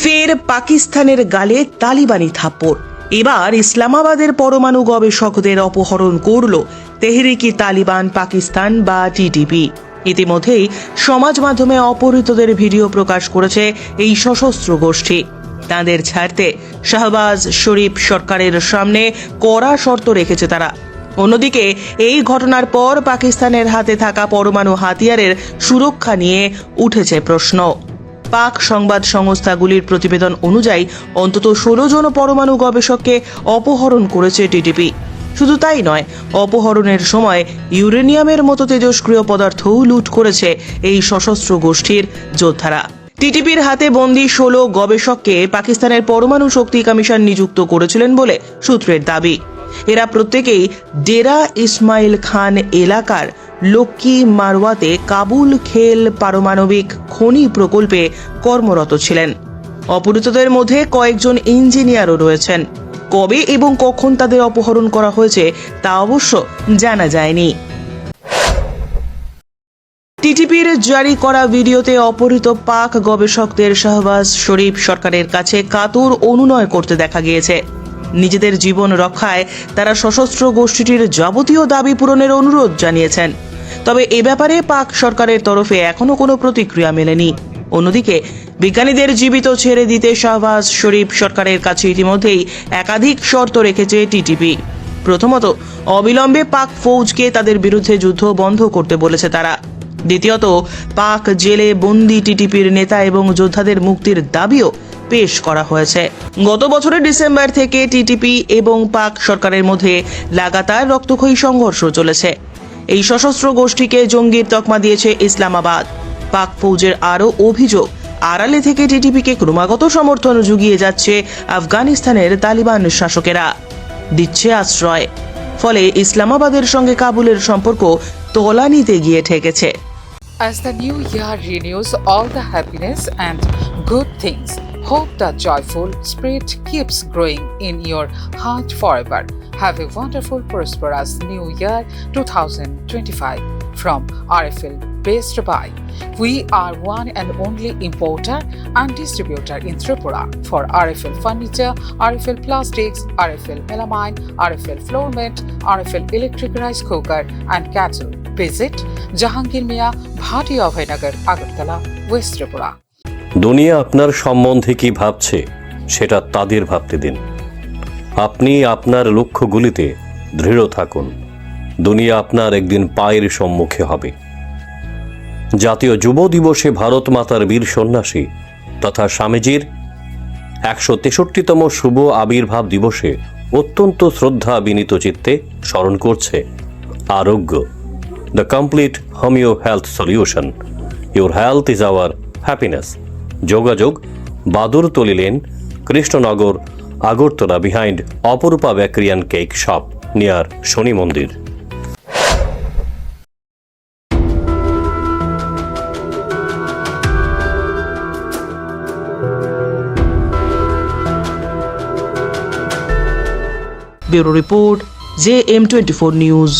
ফের পাকিস্তানের গালে তালিবানি থাপ্পড়। এবার ইসলামাবাদের পরমাণু গবেষকদের অপহরণ করল তেহরিকি তালিবান পাকিস্তান বা টিটিপি ইতিমধ্যেই সমাজ মাধ্যমে অপহৃতদের ভিডিও প্রকাশ করেছে এই সশস্ত্র গোষ্ঠী। তাদের ছাড়তে শাহবাজ শরীফ সরকারের সামনে কড়া শর্ত রেখেছে তারা। অন্যদিকে, এই ঘটনার পর পাকিস্তানের হাতে থাকা পরমাণু হাতিয়ারের সুরক্ষা নিয়ে উঠেছে প্রশ্ন। পাক সংবাদ সংস্থাগুলির প্রতিবেদন অনুযায়ী, অন্তত ষোলো জন পরমাণু গবেষককে অপহরণ করেছে টিটিপি শুধু তাই নয়, অপহরণের সময় ইউরেনিয়ামের মতো তেজস্ক্রিয় পদার্থও লুট করেছে এই সশস্ত্র গোষ্ঠীর যোদ্ধারা। টিটিপির হাতে বন্দি ষোলো গবেষককে পাকিস্তানের পরমাণু শক্তি কমিশন নিযুক্ত করেছিলেন বলে সূত্রের দাবি। এরা প্রত্যেকেই ডেরা ইসমাইল খান এলাকার লক্ষ্মী মারওয়াতে কাবুল খেল পারমাণবিক খনি প্রকল্পে কর্মরত ছিলেন। অপহৃতদের মধ্যে কয়েকজন ইঞ্জিনিয়ারও রয়েছেন। কবে এবং কখন তাদের অপহরণ করা হয়েছে তা অবশ্য জানা যায়নি। টিটিপির জারি করা ভিডিওতে অপহৃত পাক গবেষকদের শাহবাজ শরীফ সরকারের কাছে কাতর অনুনয় করতে দেখা গিয়েছে। নিজেদের জীবন রক্ষায় তারা সশস্ত্র গোষ্ঠীটির যাবতীয় দাবি পূরণের অনুরোধ জানিয়েছেন। তবে এ ব্যাপারে পাক সরকারের তরফে এখনও কোনো প্রতিক্রিয়া মেলেনি। অন্যদিকে, বিজ্ঞানীদের জীবিত ছেড়ে দিতে শাহবাজ শরীফ সরকারের কাছে ইতিমধ্যেই একাধিক শর্ত রেখেছে টিটিপি। প্রথমত, অবিলম্বে পাক ফৌজকে তাদের বিরুদ্ধে যুদ্ধ বন্ধ করতে বলেছে তারা। দ্বিতীয়ত, পাক জেলে বন্দি টিটিপির নেতা এবং যোদ্ধাদের মুক্তির দাবিও পেশ করা হয়েছে। গত বছরের ডিসেম্বর থেকে টিটিপি এবং পাক সরকারের মধ্যে লাগাতার রক্তক্ষয়ী সংঘর্ষ চলেছে। এই সশস্ত্র গোষ্ঠীকে জঙ্গির তকমা দিয়েছে ইসলামাবাদ। পাক ফৌজের আরও অভিযোগ আড়ালে থেকে টিটিপিকে ক্রমাগত সমর্থন জুগিয়ে যাচ্ছে আফগানিস্তানের তালিবান শাসকেরা। দিচ্ছে আশ্রয় ফলে ইসলামাবাদের সঙ্গে কাবুলের সম্পর্ক তলানিতে গিয়ে ঠেকেছে। As the new year renews all the happiness and good things, hope the joyful spirit keeps growing in your heart forever. Have a wonderful, prosperous new year 2025 from RFL based Dubai. We are one and only importer and distributor in Tripura for RFL furniture, RFL plastics, RFL melamine, RFL floor mat, RFL electric rice cooker, and kettle. Visit Jahangir Mia, Bhati Abhaynagar, Agartala, West Tripura. দুনিয়া আপনার সম্বন্ধে কি ভাবছে সেটা তাদের ভাবতে দিন আপনি আপনার লক্ষ্যগুলিতে দৃঢ় থাকুন। দুনিয়া আপনার একদিন পায়ের সম্মুখে হবে। জাতীয় যুব দিবসে ভারত মাতার বীর সন্ন্যাসী তথা স্বামীজির একশো তেষট্টিতম শুভ আবির্ভাব দিবসে অত্যন্ত শ্রদ্ধা বিনীত চিত্তে স্মরণ করছে আরোগ্য। The complete homeo health solution your health is our happiness যোগাযোগ Badurtali lane, Krishnanagar Agartala behind Aparupa bakery cake shop near Shani মন্দির। Bureau report J M twenty four news.